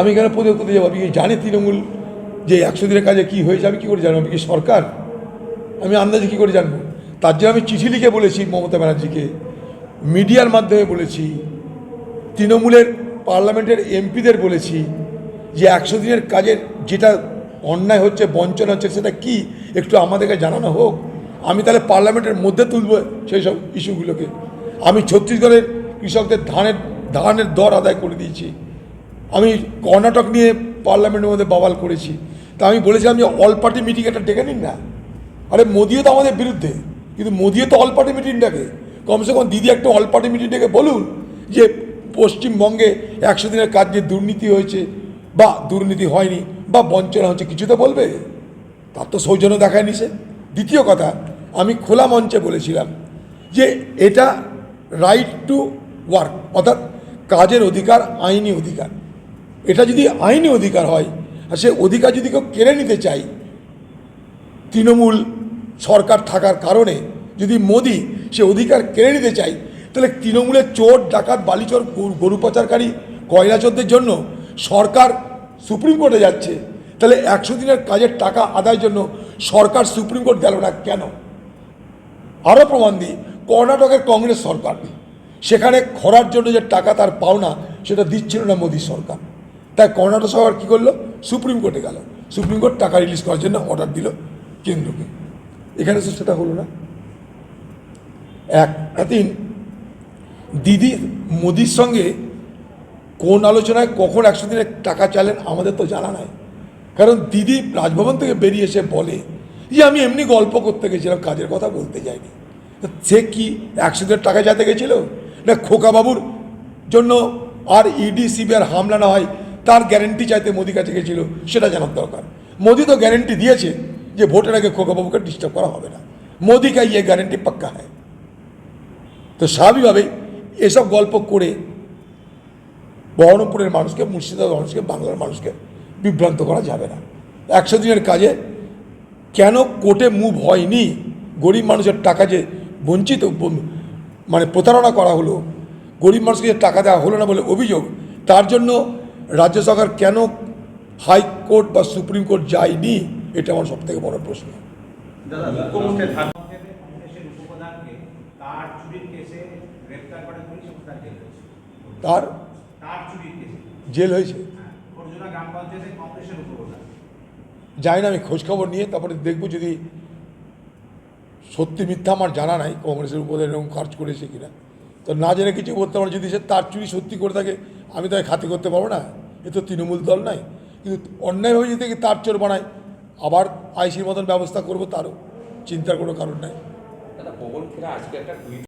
আমি এখানে পদে কোথায় যাব, আমি কি জানি তৃণমূল যে একশো দিনের কাজে কী হয়েছে, আমি কী করে জানব? আমি কি সরকার? আমি আন্দাজে কী করে জানব? তার জন্য আমি চিঠি লিখে বলেছি মমতা ব্যানার্জিকে। মিডিয়ার মাধ্যমে বলেছি, তৃণমূলের পার্লামেন্টের এমপিদের বলেছি যে একশো দিনের কাজের যেটা অন্যায় হচ্ছে, বঞ্চনা হচ্ছে, সেটা কি? একটু আমাদেরকে জানানো হোক। আমি তাহলে পার্লামেন্টের মধ্যে তুলব সেই সব ইস্যুগুলোকে। আমি ছত্তিশগড়ের কৃষকদের ধানের ধানের দর আদায় করে দিয়েছি। আমি কর্ণাটক নিয়ে পার্লামেন্টের মধ্যে বাবাল করেছি। তা আমি বলেছিলাম যে অল পার্টি মিটিং একটা ডেকে নিন না। আরে মোদিও তো আমাদের বিরুদ্ধে। কিন্তু মোদিও তো অল পার্টি মিটিং ডাকে। কমসে কম দিদি একটা অল পার্টি মিটিং ডেকে বলুন যে পশ্চিমবঙ্গে একশো দিনের কাজ যে দুর্নীতি হয়েছে বা দুর্নীতি হয়নি বা বঞ্চনা হচ্ছে, কিছু তো বলবে। তার তো সৌজন্য দেখায়নি সে দ্বিতীয় কথা, আমি খোলা মঞ্চে বলেছিলাম যে এটা রাইট টু ওয়ার্ক অর্থাৎ কাজের অধিকার, আইনি অধিকার। এটা যদি আইনি অধিকার হয়, আর সে অধিকার যদি কেউ কেড়ে নিতে চায়, তৃণমূল সরকার থাকার কারণে যদি মোদি সে অধিকার কেড়ে নিতে চায়, তাহলে তৃণমূলের চোর, ডাকাত, বালিচর, গরু- পাচারকারী, কয়লা চোরদের জন্য সরকার সুপ্রিম কোর্টে যাচ্ছে। তাহলে একশো দিনের কাজের টাকা আদায়ের জন্য সরকার সুপ্রিম কোর্ট গেল না কেন? আরও প্রমাণ দিই, কর্ণাটকের কংগ্রেস সরকার, সেখানে খরার জন্য যে টাকা তার পাওনা, সেটা দিচ্ছিল না মোদী সরকার। তাই কর্ণাটক সরকার কী করল? সুপ্রিম কোর্টে গেল। সুপ্রিম কোর্ট টাকা রিলিজ করার জন্য অর্ডার দিল কেন্দ্রকে। এখানে তো সেটা হলো না। এক দিন দিদি মোদির সঙ্গে কোন আলোচনায় কখন একশো দিনের টাকা চালেন আমাদের তো জানা নাই। কারণ দিদি রাজভবন থেকে বেরিয়ে এসে বলে যে আমি এমনি গল্প করতে গেছিলাম, কাজের কথা বলতে যাইনি। সে কি একশো দিনের টাকা যাতে গেছিল? না খোকাবাবুর জন্য আর ইডি সিবিআর হামলা না হয় তার গ্যারেন্টি চাইতে মোদি কাছে গেছিল, সেটা জানার দরকার। মোদি তো গ্যারেন্টি দিয়েছে যে ভোটের আগে খোকাবাবুকে ডিস্টার্ব করা হবে না। মোদি কা ইয়ে গ্যারেন্টি পাক্কা হয়। তো স্বাভাবিকভাবেই এসব গল্প করে বহরমপুরের মানুষকে মুর্শিদাবাদ মানুষকে, বাংলার মানুষকে বিভ্রান্ত করা যাবে না। একশো দিনের কাজে কেন কোর্টে মুভ হয়নি? গরিব মানুষের টাকা যে বঞ্চিত মানে প্রতারণা করা হলো, গরিব মানুষকে যে টাকা দেওয়া হলো না বলে অভিযোগ, তার জন্য রাজ্য সরকার কেন হাইকোর্ট বা সুপ্রিম কোর্ট যায়নি? এটা আমার সব থেকে বড় প্রশ্ন। তার জেল হয়েছে। হ্যাঁ যাই না আমি খোঁজখবর নিয়ে তারপরে দেখব যদি সত্যি মিথ্যা আমার জানা নাই কংগ্রেসের উপরে এরকম কাজ করেছে কিনা। তো না জেনে কিছু বলতে পারো যদি সে তার চুরি সত্যি করে থাকে আমি তাকে খাতি করতে পারব না। এ তো তৃণমূল দল নাই। কিন্তু অন্যায় হয়ে দেখি তার চোর বানায়, আবার আইসির মতন ব্যবস্থা করব তারও চিন্তার কোনো কারণ নাই।